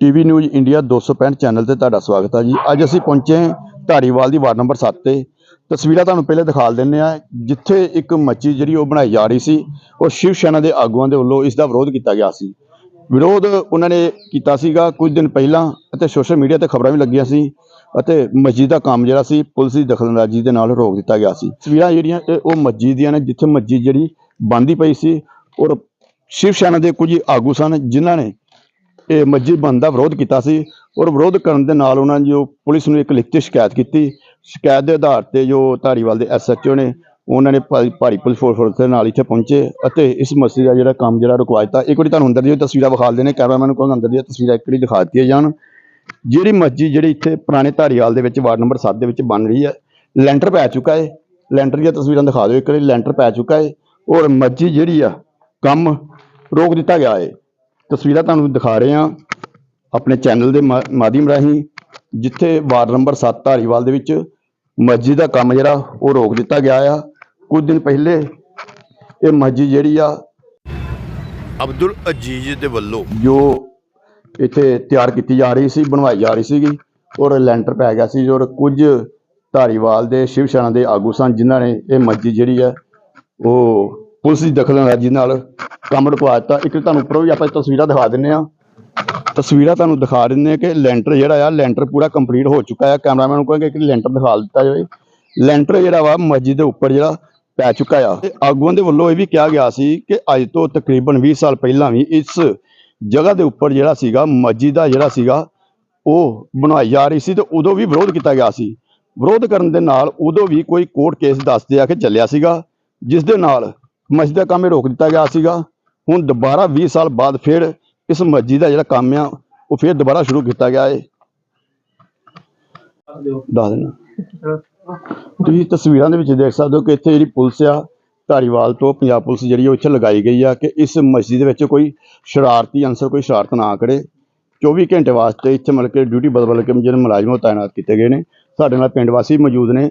TV news India 265 channel ਤੇ ਤੁਹਾਡਾ ਸਵਾਗਤ ਹੈ ਜੀ। ਅੱਜ ਅਸੀਂ ਪਹੁੰਚੇ ਧਾਰੀਵਾਲ ਦੀ ਵਾਰਡ ਨੰਬਰ 7 ਤੇ। ਤਸਵੀਰਾਂ ਤੁਹਾਨੂੰ ਪਹਿਲੇ ਦਿਖਾ ਦਿੰਨੇ ਆ ਜਿੱਥੇ ਇੱਕ ਮੱਛੀ ਜਿਹੜੀ ਉਹ ਬਣਾਈ ਜਾ ਰਹੀ ਸੀ, ਉਹ ਸ਼ਿਵ ਸੈਨਾ ਦੇ ਆਗੂਆਂ ਦੇ ਵੱਲੋਂ ਇਸ ਦਾ ਵਿਰੋਧ ਕੀਤਾ ਗਿਆ ਸੀ। ਵਿਰੋਧ ਉਹਨਾਂ ਨੇ ਕੀਤਾ ਸੀਗਾ ਕੁਝ ਦਿਨ ਪਹਿਲਾਂ ਅਤੇ ਸੋਸ਼ਲ ਮੀਡੀਆ ਤੇ ਖਬਰਾਂ ਵੀ ਲੱਗੀਆਂ ਸੀ ਅਤੇ ਮਸਜਿਦ ਦਾ ਕੰਮ ਜਿਹੜਾ ਸੀ, ਪੁਲਿਸ ਦੀ ਦਖਲਅੰਦਾਜ਼ੀ ਦੇ ਨਾਲ ਰੋਕ ਦਿੱਤਾ ਗਿਆ ਸੀ। ਤਸਵੀਰਾਂ ਜਿਹੜੀਆਂ ਉਹ ਮਸਜਿਦ ਦੀਆਂ ਨੇ, ਜਿੱਥੇ ਮਸਜਿਦ ਜਿਹੜੀ ਬੰਦੀ ਪਈ ਸੀ ਔਰ ਸ਼ਿਵ ਸੈਨਾ ਦੇ ਕੁਝ ਆਗੂ ਸਨ, ਜਿਨ੍ਹਾਂ ਨੇ ਇਹ ਮਸਜਿਦ ਬੰਦ ਦਾ ਵਿਰੋਧ ਕੀਤਾ ਸੀ ਔਰ ਵਿਰੋਧ ਕਰਨ ਦੇ ਨਾਲ ਉਹਨਾਂ ਨੇ ਜੋ ਪੁਲਿਸ ਨੂੰ ਇੱਕ ਲਿਖਤੀ ਸ਼ਿਕਾਇਤ ਕੀਤੀ। ਸ਼ਿਕਾਇਤ ਦੇ ਆਧਾਰ ਤੇ ਜੋ ਧਾਰੀਵਾਲ ਦੇ ਐਸਐਚਓ ਨੇ, ਉਹਨਾਂ ਨੇ ਭਾਰੀ ਭਾਰੀ ਪੁਲਿਸ ਫੋਰਸ ਦੇ ਨਾਲ ਇੱਥੇ ਪਹੁੰਚੇ ਅਤੇ ਇਸ ਮਸਲੇ ਦਾ ਜਿਹੜਾ ਕੰਮ ਜਿਹੜਾ ਰੁਕਵਾ ਦਿੱਤਾ। ਇੱਕ ਵਾਰੀ ਤੁਹਾਨੂੰ ਅੰਦਰ ਦੀਆਂ ਤਸਵੀਰਾਂ ਵਿਖਾ ਦਿੰਦੇ ਕੈਮਰਾਮੈਨ ਨੂੰ ਕਹੋਗੇ ਅੰਦਰ ਦੀਆਂ ਤਸਵੀਰਾਂ ਇੱਕ ਵਾਰੀ ਦਿਖਾ ਦਿੱਤੀਆਂ ਜਾਣ। ਜਿਹੜੀ ਮਸਜਿਦ ਜਿਹੜੀ ਇੱਥੇ ਪੁਰਾਣੇ ਧਾਰੀਵਾਲ ਦੇ ਵਿੱਚ ਵਾਰਡ ਨੰਬਰ 7 ਦੇ ਵਿੱਚ ਬਣ ਰਹੀ ਹੈ, ਲੈਂਟਰ ਪੈ ਚੁੱਕਾ ਹੈ। ਲੈਂਟਰ ਦੀਆਂ ਤਸਵੀਰਾਂ ਦਿਖਾ ਦਿਓ, ਇੱਕ ਵਾਰੀ ਲੈਂਟਰ ਪੈ ਚੁੱਕਾ ਹੈ ਔਰ ਮਸਜਿਦ ਜਿਹੜੀ ਆ, ਕੰਮ ਰੋਕ ਦਿੱਤਾ ਗਿਆ ਹੈ। ਤਸਵੀਰਾਂ ਤੁਹਾਨੂੰ ਦਿਖਾ ਰਹੇ ਹਾਂ ਆਪਣੇ ਚੈਨਲ ਦੇ ਮਾਧਿਅਮ ਰਾਹੀਂ ਜਿੱਥੇ ਵਾਰਡ ਨੰਬਰ 7 ਧਾਰੀਵਾਲ ਦੇ ਵਿੱਚ ਮਸਜਿਦ ਦਾ ਕੰਮ ਜਿਹੜਾ ਉਹ ਰੋਕ ਦਿੱਤਾ ਗਿਆ ਆ। ਕੁਝ ਦਿਨ ਪਹਿਲੇ ਇਹ ਮਸਜਿਦ ਜਿਹੜੀ ਆ ਅਬਦੁਲ ਅਜੀਜ਼ ਦੇ ਵੱਲੋਂ ਜੋ ਇੱਥੇ ਤਿਆਰ ਕੀਤੀ ਜਾ ਰਹੀ ਸੀ ਬਣਵਾਈ ਜਾ ਰਹੀ ਸੀਗੀ ਔਰ ਲੈਂਟਰ ਪੈ ਗਿਆ ਸੀ ਔਰ ਕੁਝ ਧਾਰੀਵਾਲ ਦੇ ਸ਼ਿਵ ਸੈਨਾ ਦੇ ਆਗੂ ਸਨ ਜਿਨ੍ਹਾਂ ਨੇ ਇਹ ਮਸਜਿਦ ਜਿਹੜੀ ਹੈ ਉਹ ਪੁਲਿਸ ਦੀ ਦਖਲ ਅੰਦਾਜ਼ੀ ਨਾਲ ਕੰਮ ਰੁਕਵਾ ਦਿੱਤਾ। ਇੱਕ ਤੁਹਾਨੂੰ ਉੱਪਰੋਂ ਵੀ ਆਪਾਂ ਤਸਵੀਰਾਂ ਦਿਖਾ ਦਿੰਨੇ ਆ ਤਸਵੀਰਾਂ ਤੁਹਾਨੂੰ ਦਿਖਾ ਦਿੰਨੇ ਆ ਕਿ ਲੈਂਟਰ ਜਿਹੜਾ ਆ, ਲੈਂਟਰ ਪੂਰਾ ਕੰਪਲੀਟ ਹੋ ਚੁੱਕਾ ਹੈ ਕੈਮਰਾਮੈਨ ਨੂੰ ਕਹਾਂਗੇ ਕਿ ਲੈਂਟਰ ਦਿਖਾ ਦਿੱਤਾ ਜਾਵੇ। ਲੈਂਟਰ ਜਿਹੜਾ ਵਾ, ਮਸਜਿਦ ਦੇ ਉੱਪਰ ਜਿਹੜਾ ਪੈ ਚੁੱਕਾ ਆ। ਤੇ ਆਗੂਆਂ ਦੇ ਵੱਲੋਂ ਇਹ ਵੀ ਕਿਹਾ ਗਿਆ ਸੀ ਕਿ ਅੱਜ ਤੋਂ ਤਕਰੀਬਨ 20 ਸਾਲ ਪਹਿਲਾਂ ਵੀ ਇਸ ਜਗ੍ਹਾ ਦੇ ਉੱਪਰ ਜਿਹੜਾ ਸੀਗਾ, ਮਸਜਿਦ ਦਾ ਜਿਹੜਾ ਸੀਗਾ, ਉਹ ਬਣਾਈ ਜਾ ਰਹੀ ਸੀ ਤੇ ਉਦੋਂ ਵੀ ਵਿਰੋਧ ਕੀਤਾ ਗਿਆ ਸੀ। ਵਿਰੋਧ ਕਰਨ ਦੇ ਨਾਲ ਉਦੋਂ ਵੀ ਕੋਈ ਕੋਰਟ ਕੇਸ ਦੱਸਦੇ ਆ ਕਿ ਚੱਲਿਆ ਸੀਗਾ, ਜਿਸ ਦੇ ਨਾਲ ਮਸਜਿਦ ਦਾ ਕੰਮ ਇਹ ਰੋਕ ਦਿੱਤਾ ਗਿਆ ਸੀਗਾ। ਹੁਣ ਦੁਬਾਰਾ 20 ਸਾਲ ਬਾਅਦ ਫਿਰ ਇਸ ਮਸਜਿਦ ਦਾ ਜਿਹੜਾ ਕੰਮ ਆ, ਉਹ ਫਿਰ ਦੁਬਾਰਾ ਸ਼ੁਰੂ ਕੀਤਾ ਗਿਆ ਹੈ ਦੱਸ ਦੇਣਾ ਤੁਸੀਂ ਤਸਵੀਰਾਂ ਦੇ ਵਿੱਚ ਦੇਖ ਸਕਦੇ ਹੋ ਕਿ ਇੱਥੇ ਜਿਹੜੀ ਪੁਲਿਸ ਆ, ਧਾਰੀਵਾਲ ਤੋਂ ਪੰਜਾਬ ਪੁਲਿਸ ਜਿਹੜੀ ਉਹ ਇੱਥੇ ਲਗਾਈ ਗਈ ਆ ਕਿ ਇਸ ਮਸਜਿਦ ਵਿੱਚ ਕੋਈ ਸ਼ਰਾਰਤੀ ਅੰਸਰ ਕੋਈ ਸ਼ਰਾਰਤ ਨਾ ਕਰੇ। 24 ਘੰਟੇ ਵਾਸਤੇ ਇੱਥੇ ਮਤਲਬ ਕਿ ਡਿਊਟੀ ਬਦਲ ਬਦਲ ਕੇ ਜਿਹੜੇ ਮੁਲਾਜ਼ਮ ਤਾਇਨਾਤ ਕੀਤੇ ਗਏ ਨੇ। ਸਾਡੇ ਨਾਲ ਪਿੰਡ ਵਾਸੀ ਮੌਜੂਦ ਨੇ।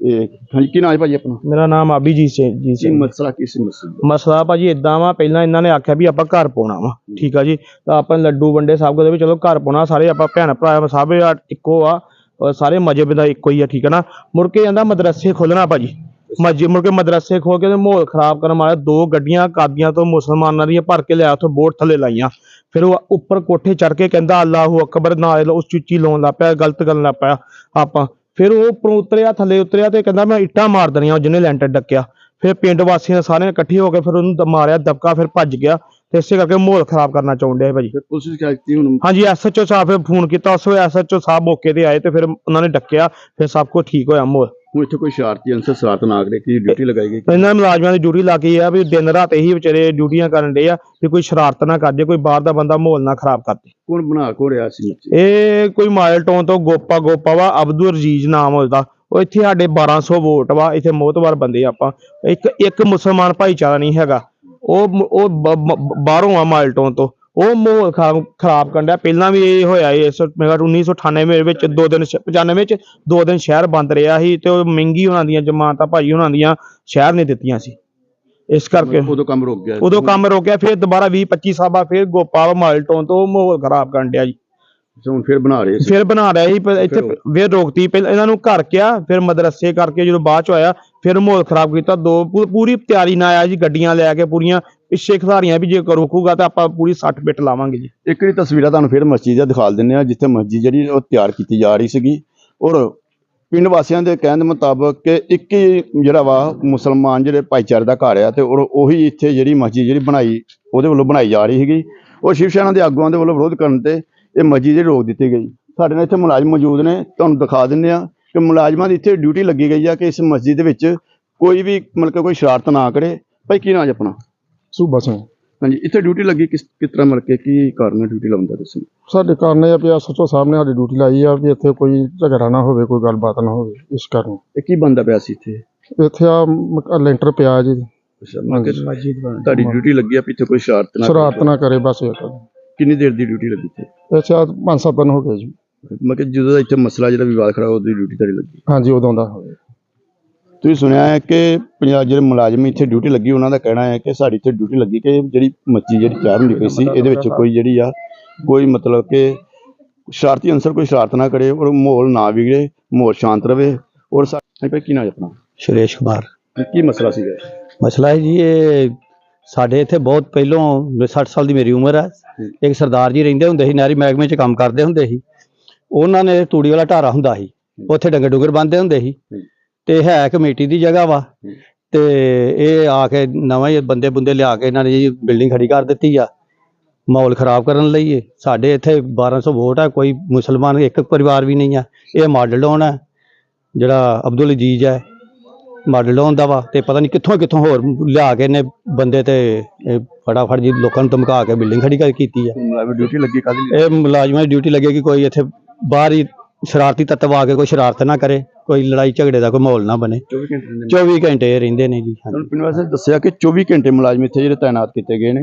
ਇਹ ਹਾਂਜੀ ਕੀ ਨਾਮ ਹੈ ਭਾਜੀ ਆਪਣਾ? ਮੇਰਾ ਨਾਮ ਆਬੀਜੀਤ ਸਿੰਘ ਜੀ ਕੀ ਸਿੰਘ ਮਸਲਾ ਕੀ ਸੀ ਦਾ? ਮਸਲਾ ਭਾਜੀ ਇਦਾਂ ਵਾ ਪਹਿਲਾਂ ਇਹਨਾਂ ਨੇ ਆਖਿਆ ਵੀ ਆਪਾਂ ਘਰ ਪਾਉਣਾ ਵਾ ਠੀਕ ਆ ਜੀ। ਤਾਂ ਆਪਾਂ ਲੱਡੂ ਵੰਡੇ ਸਭ ਕੁਝ ਵੀ ਚਲੋ ਘਰ ਪਾਉਣਾ ਸਾਰੇ ਆਪਾਂ ਭੈਣ ਭਰਾ ਸਭ ਇੱਕੋ ਆ ਸਾਰੇ ਮਜਹਬ ਦਾ ਇੱਕੋ ਹੀ ਆ ਠੀਕ ਆ ਨਾ। ਮੁੜ ਕੇ ਜਾਂਦਾ ਮਦਰਸੇ ਖੋਲਣਾ ਭਾਜੀ। ਮਸਜਿਦ ਮੁੜ ਕੇ ਮਦਰਸੇ ਖੋਲ ਕੇ ਤੇ ਮਾਹੌਲ ਖਰਾਬ ਕਰਨ ਵਾਲੇ ਦੋ ਗੱਡੀਆਂ ਕਾਦੀਆਂ ਤੋਂ ਮੁਸਲਮਾਨਾਂ ਦੀਆਂ ਭਰ ਕੇ ਲਿਆ ਉੱਥੇ ਬੋਰਡ ਥੱਲੇ ਲਾਈਆਂ। ਫਿਰ ਉਹ ਉੱਪਰ ਕੋਠੇ ਚੜ ਕੇ ਕਹਿੰਦਾ ਅੱਲਾਹੂ ਅਕਬਰ ਨਾਲ ਉਸ ਚੁੱਚੀ ਲਾਉਣ ਲੱਗ ਪਿਆ ਗਲਤ ਕਰਨ ਲੱਗ ਪਿਆ ਆਪਾਂ। ਫਿਰ ਉਹ ਉੱਪਰੋਂ ਉਤਰਿਆ ਥੱਲੇ ਉਤਰਿਆ ਤੇ ਕਹਿੰਦਾ ਮੈਂ ਇੱਟਾਂ ਮਾਰ ਦੇਣੀਆਂ ਉਹ ਜਿਹਨੇ ਲੈਂਟਰ ਡੱਕਿਆ। ਫਿਰ ਪਿੰਡ ਵਾਸੀਆਂ ਸਾਰਿਆਂ ਨੇ ਇਕੱਠੇ ਹੋ ਕੇ ਫਿਰ ਉਹਨੂੰ ਦ- ਮਾਰਿਆ ਦਬਕਾ ਫਿਰ ਭੱਜ ਗਿਆ। ਤੇ ਇਸੇ ਕਰਕੇ ਮਾਹੌਲ ਖਰਾਬ ਕਰਨਾ ਚਾਹੁੰਦੇ ਆ ਭਾਜੀ। ਫਿਰ ਪੁਲਿਸ ਕੀਤੀ ਹੁਣ? ਹਾਂਜੀ ਐਸਐਚਓ ਸਾਹਿਬ ਫਿਰ ਫੋਨ ਕੀਤਾ ਉਸ ਵੇਲੇ ਐਸਐਚਓ ਸਾਹਿਬ ਮੌਕੇ ਤੇ ਆਏ ਤੇ ਫਿਰ ਉਹਨਾਂ ਨੇ ਡੱਕਿਆ ਫਿਰ ਸਭ ਕੁਝ ਠੀਕ ਹੋਇਆ ਮਾਹੌਲ। ਹੁਣ ਇੱਥੇ ਕੋਈ ਸ਼ਰਾਰਤੀ ਅੰਸਰ ਸ਼ਰਾਰਤ ਨਾ ਕਰੇ ਕਿ ਡਿਊਟੀ ਲਗਾਈ ਗਈ ਇਹਨਾਂ ਮੁਲਾਜ਼ਮਾਂ ਦੀ ਡਿਊਟੀ ਲੱਗ ਆ ਵੀ ਦਿਨ ਰਾਤ ਇਹੀ ਵਿਚਾਰੇ ਡਿਊਟੀਆਂ ਕਰਨ ਦੇ ਆ ਵੀ ਕੋਈ ਸ਼ਰਾਰਤ ਨਾ ਕਰ ਜੇ ਕੋਈ ਬਾਹਰ ਦਾ ਬੰਦਾ ਮਾਹੌਲ ਨਾ ਖਰਾਬ ਕਰ ਦੇ। ਕੌਣ ਬਣਾ ਕੋ ਰਿਹਾ ਸੀ ਇਹ ਕੋਈ ਮਾਇਲ ਟਾਊਨ ਤੋਂ ਗੋਪਾ ਗੋਪਾ ਵਾ ਅਬਦੁਲ ਰਜੀਜ਼ ਨਾਮ ਉਹਦਾ। ਉਹ ਇੱਥੇ ਸਾਡੇ 1200 ਵੋਟ ਵਾ ਇੱਥੇ ਮੋਹਤਵਾਰ ਬੰਦੇ ਆਪਾਂ। ਇੱਕ ਇੱਕ ਮੁਸਲਮਾਨ ਭਾਈਚਾਰਾ ਨਹੀਂ ਹੈਗਾ। ਉਹ ਉਹ ਬਾਹਰੋਂ ਆ ਮਾਇਲ ਟਾਊਨ ਤੋਂ। ਉਹ ਮਾਹੌਲ ਖਰਾਬ ਖਰਾਬ ਕਰਨ ਡਿਆ। ਪਹਿਲਾਂ ਵੀ ਇਹ ਹੋਇਆ ਇਸ ਮੇਰਾ 1998 ਵਿੱਚ ਦੋ ਦਿਨ ਸ਼- 95 ਵਿੱਚ ਦੋ ਦਿਨ ਸ਼ਹਿਰ ਬੰਦ ਰਿਹਾ ਸੀ ਤੇ ਉਹ ਮਹਿੰਗੀ ਉਹਨਾਂ ਦੀਆਂ ਜਮਾਨਤਾਂ ਭਾਜੀ ਉਹਨਾਂ ਦੀਆਂ ਸ਼ਹਿਰ ਨੇ ਦਿੱਤੀਆਂ ਸੀ। ਇਸ ਕਰਕੇ ਉਦੋਂ ਕੰਮ ਰੁਕ ਗਿਆ ਉਦੋਂ ਕੰਮ ਰੋਕਿਆ ਫਿਰ ਦੁਬਾਰਾ 20 25 ਸਾਬਾ ਫਿਰ ਗੋਪਾ ਮਾਇਲ ਟਾਊਨ ਤੋਂ ਮਾਹੌਲ ਖਰਾਬ ਕਰਨ ਡਿਆ ਜੀ। ਹੁਣ ਫਿਰ ਬਣਾ ਰਹੇ ਸੀ। ਫਿਰ ਬਣਾ ਰਿਹਾ ਸੀ ਇੱਥੇ ਫਿਰ ਰੋਕਤੀ। ਪਹਿਲਾਂ ਇਹਨਾਂ ਨੂੰ ਘਰ ਕਿਹਾ ਫਿਰ ਮਦਰਸੇ ਕਰਕੇ ਜਦੋਂ ਬਾਅਦ ਚ ਆਇਆ ਫਿਰ ਮਾਹੌਲ ਖਰਾਬ ਕੀਤਾ। ਦੋ ਪੂਰੀ ਤਿਆਰੀ ਨਾਲ ਆਇਆ ਜੀ ਗੱਡੀਆਂ ਲੈ ਕੇ ਪੂਰੀਆਂ ਪਿੱਛੇ ਖਿਡਾਰੀਆਂ ਵੀ ਜੇ ਰੋਕੂਗਾ ਤਾਂ ਆਪਾਂ ਪੂਰੀ 60 ਪਿੱਟ ਲਾਵਾਂਗੇ ਜੀ। ਇੱਕ ਵਾਰੀ ਤਸਵੀਰਾਂ ਤੁਹਾਨੂੰ ਫਿਰ ਮਸਜਿਦ ਦਾ ਦਿਖਾ ਦਿੰਨੇ ਆ ਜਿੱਥੇ ਮਸਜਿਦ ਜਿਹੜੀ ਉਹ ਤਿਆਰ ਕੀਤੀ ਜਾ ਰਹੀ ਸੀਗੀ। ਔਰ ਪਿੰਡ ਵਾਸੀਆਂ ਦੇ ਕਹਿਣ ਦੇ ਮੁਤਾਬਕ ਕਿ ਇੱਕ ਹੀ ਜਿਹੜਾ ਵਾ ਮੁਸਲਮਾਨ ਜਿਹੜੇ ਭਾਈਚਾਰੇ ਦਾ ਘਰ ਆ ਤੇ ਔਰ ਉਹੀ ਇੱਥੇ ਜਿਹੜੀ ਮਸਜਿਦ ਜਿਹੜੀ ਬਣਾਈ, ਉਹਦੇ ਵੱਲੋਂ ਬਣਾਈ ਜਾ ਰਹੀ ਸੀਗੀ। ਔਰ ਸ਼ਿਵ ਸੈਨਾ ਦੇ ਆਗੂਆਂ ਦੇ ਵੱਲੋਂ ਵਿਰੋਧ ਕਰਨ ਤੇ ਇਹ ਮਸਜਿਦ ਜਿਹੜੀ ਰੋਕ ਦਿੱਤੀ ਗਈ। ਸਾਡੇ ਨਾਲ ਇੱਥੇ ਮੁਲਾਜ਼ਮ ਮੌਜੂਦ ਨੇ, ਤੁਹਾਨੂੰ ਦਿਖਾ ਦਿੰਨੇ ਆ ਕਿ ਮੁਲਾਜ਼ਮਾਂ ਦੀ ਇੱਥੇ ਡਿਊਟੀ ਲੱਗੀ ਗਈ ਆ ਕਿ ਇਸ ਮਸਜਿਦ ਦੇ ਵਿੱਚ ਕੋਈ ਵੀ ਮਤਲਬ ਕਿ ਕੋਈ ਸ਼ਰਾਰਤ ਨਾ ਕਰੇ। ਭਾਈ ਕੀ ਨਾਮ ਜਪਣਾ ਸੂਬਾ ਸਿੰਘ ਹਾਂਜੀ ਇੱਥੇ ਡਿਊਟੀ ਲੱਗੀ ਕਿਸ ਕਿਸ ਤਰ੍ਹਾਂ ਮਤਲਬ ਕਿ ਕੀ ਕਾਰਨ ਡਿਊਟੀ ਲਾਉਣ ਦਾ ਤੁਸੀਂ ਸਾਡੇ ਕਾਰਨ ਇਹ ਆ ਵੀ ਸੱਚੋ ਨੇ ਸਾਡੀ ਡਿਊਟੀ ਲਾਈ ਆ ਵੀ ਇੱਥੇ ਕੋਈ ਝਗੜਾ ਨਾ ਹੋਵੇ ਕੋਈ ਗੱਲਬਾਤ ਨਾ ਹੋਵੇ ਇਸ ਕਾਰਨ। ਇਹ ਕੀ ਬੰਦਾ ਪਿਆ ਸੀ ਇੱਥੇ? ਇੱਥੇ ਆ ਮ- ਲੈਂਟਰ ਪਿਆ ਜੀ। ਅੱਛਾ ਤੁਹਾਡੀ ਡਿਊਟੀ ਲੱਗੀ ਆ ਪਿੱਛੇ ਕੋਈ ਸ਼ਰਾਰਤ ਨਾ ਸ਼ਰਾਰਤ ਨਾ ਕਰੇ ਬਸ ਇਹ ਤਾਂ। ਕਿੰਨੀ ਦੇਰ ਦੀ ਡਿਊਟੀ ਲੱਗੀ ਇੱਥੇ? ਇੱਥੇ ਆ ਪੰਜ ਸੱਤ ਦਿਨ ਹੋ ਗਏ ਜੀ। ਮੈਂ ਕਿ ਜਦੋਂ ਦਾ ਇੱਥੇ ਮਸਲਾ ਜਿਹੜਾ ਵਿਵਾਦ ਖੜਾ ਉਹਦੀ ਡਿਊਟੀ ਤੁਹਾਡੀ ਲੱਗੀ। ਹਾਂਜੀ ਉਦੋਂ ਦਾ ਹੋਇਆ ਤੁਸੀਂ ਸੁਣਿਆ ਹੈ ਕਿ ਪੰਜਾਬ ਜਿਹੜੇ ਮੁਲਾਜ਼ਮ ਇੱਥੇ ਡਿਊਟੀ ਲੱਗੀ ਉਹਨਾਂ ਦਾ ਕਹਿਣਾ ਹੈ ਕਿ ਸਾਡੀ ਇੱਥੇ ਡਿਊਟੀ ਲੱਗੀ ਕਿ ਜਿਹੜੀ ਮੱਛੀ ਜਿਹੜੀ ਤਿਆਰ ਹੁੰਦੀ ਪਈ ਸੀ ਇਹਦੇ ਵਿੱਚ ਕੋਈ ਜਿਹੜੀ ਆ ਕੋਈ ਮਤਲਬ ਕਿ ਸ਼ਰਾਰਤੀ ਅਨਸਰ ਕੋਈ ਸ਼ਰਾਰਤ ਨਾ ਕਰੇ ਔਰ ਮਾਹੌਲ ਨਾ ਵਿਗੜੇ ਮਾਹੌਲ ਸ਼ਾਂਤ ਰਵੇ ਔਰ ਸਾਡੇ ਕੀ ਨਾਮ ਹੈ ਆਪਣਾ? ਸੁਰੇਸ਼ ਕੁਮਾਰ। ਕੀ ਮਸਲਾ ਸੀਗਾ? ਮਸਲਾ ਹੈ ਜੀ ਇਹ ਸਾਡੇ ਇੱਥੇ ਬਹੁਤ ਪਹਿਲੋਂ 60 ਸਾਲ ਦੀ ਮੇਰੀ ਉਮਰ ਹੈ ਇੱਕ ਸਰਦਾਰ ਜੀ ਰਹਿੰਦੇ ਹੁੰਦੇ ਸੀ ਨਹਿਰੀ ਮਹਿਕਮੇ 'ਚ ਕੰਮ ਕਰਦੇ ਹੁੰਦੇ ਸੀ। ਉਹਨਾਂ ਨੇ ਤੂੜੀ ਵਾਲਾ ਢਾਰਾ ਹੁੰਦਾ ਸੀ। ਉੱਥੇ ਡੰਗਰ ਡੁਗਰ ਬੰਨਦੇ ਹੁੰਦੇ ਸੀ। ਤੇ ਹੈ ਕਮੇਟੀ ਦੀ ਜਗ੍ਹਾ ਵਾ। ਤੇ ਇਹ ਆ ਕੇ ਨਵਾਂ ਹੀ ਬੰਦੇ ਬੁੰਦੇ ਲਿਆ ਕੇ ਇਹਨਾਂ ਨੇ ਜੀ ਬਿਲਡਿੰਗ ਖੜੀ ਕਰ ਦਿੱਤੀ ਆ। ਮਾਹੌਲ ਖਰਾਬ ਕਰਨ ਲਈ ਇਹ। ਸਾਡੇ ਇੱਥੇ 1200 ਵੋਟ ਹੈ ਕੋਈ ਮੁਸਲਮਾਨ ਇੱਕ ਪਰਿਵਾਰ ਵੀ ਨਹੀਂ ਆ। ਇਹ ਮਾਡਲ ਟਾਊਨ ਹੈ ਜਿਹੜਾ ਅਬਦੁਲ ਅਜੀਜ਼ ਹੈ ਮਾਡਲ ਟਾਊਨ ਦਾ ਵਾ। ਤੇ ਪਤਾ ਨਹੀਂ ਕਿੱਥੋਂ ਕਿੱਥੋਂ ਹੋਰ ਲਿਆ ਕੇ ਨੇ ਬੰਦੇ ਤੇ ਇਹ ਫਟਾਫਟ ਜੀ ਲੋਕਾਂ ਨੂੰ ਧਮਕਾ ਕੇ ਬਿਲਡਿੰਗ ਖੜੀ ਕਰ ਕੀਤੀ ਆ। ਡਿਊਟੀ ਲੱਗੀ ਕਾਦੀ ਇਹ ਮੁਲਾਜ਼ਮਾਂ ਦੀ ਡਿਊਟੀ ਲੱਗੇਗੀ ਕੋਈ ਇੱਥੇ ਬਾਹਰ ਹੀ ਸ਼ਰਾਰਤੀ ਤੱਤਵ ਆ ਕੇ ਕੋਈ ਸ਼ਰਾਰਤ ਨਾ ਕਰੇ। ਕੋਈ ਲੜਾਈ ਝਗੜੇ ਦਾ ਕੋਈ ਮਾਹੌਲ ਨਾ ਬਣੇ। 24 ਘੰਟੇ 24 ਘੰਟੇ ਇਹ ਰਹਿੰਦੇ ਨੇ ਜੀ ਹਾਂਜੀ। ਪਿੰਡ ਵਾਸਤੇ ਦੱਸਿਆ ਕਿ 24 ਘੰਟੇ ਮੁਲਾਜ਼ਮ ਇੱਥੇ ਜਿਹੜੇ ਤਾਇਨਾਤ ਕੀਤੇ ਗਏ ਨੇ।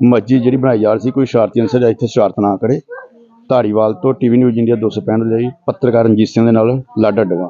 ਮਸਜਿਦ ਜਿਹੜੀ ਬਣਾਈ ਜਾ ਰਹੀ ਸੀ ਕੋਈ ਸ਼ਰਾਰਤੀ ਅਨਸਰ ਇੱਥੇ ਸ਼ਰਾਰਤ ਨਾ ਕਰੇ। ਧਾਰੀਵਾਲ ਤੋਂ ਟੀਵੀ ਨਿਊਜ਼ ਇੰਡੀਆ 265 ਲਈ ਪੱਤਰਕਾਰ ਰਣਜੀਤ ਸਿੰਘ ਦੇ ਨਾਲ ਲਾਡਾ ਡਗਾ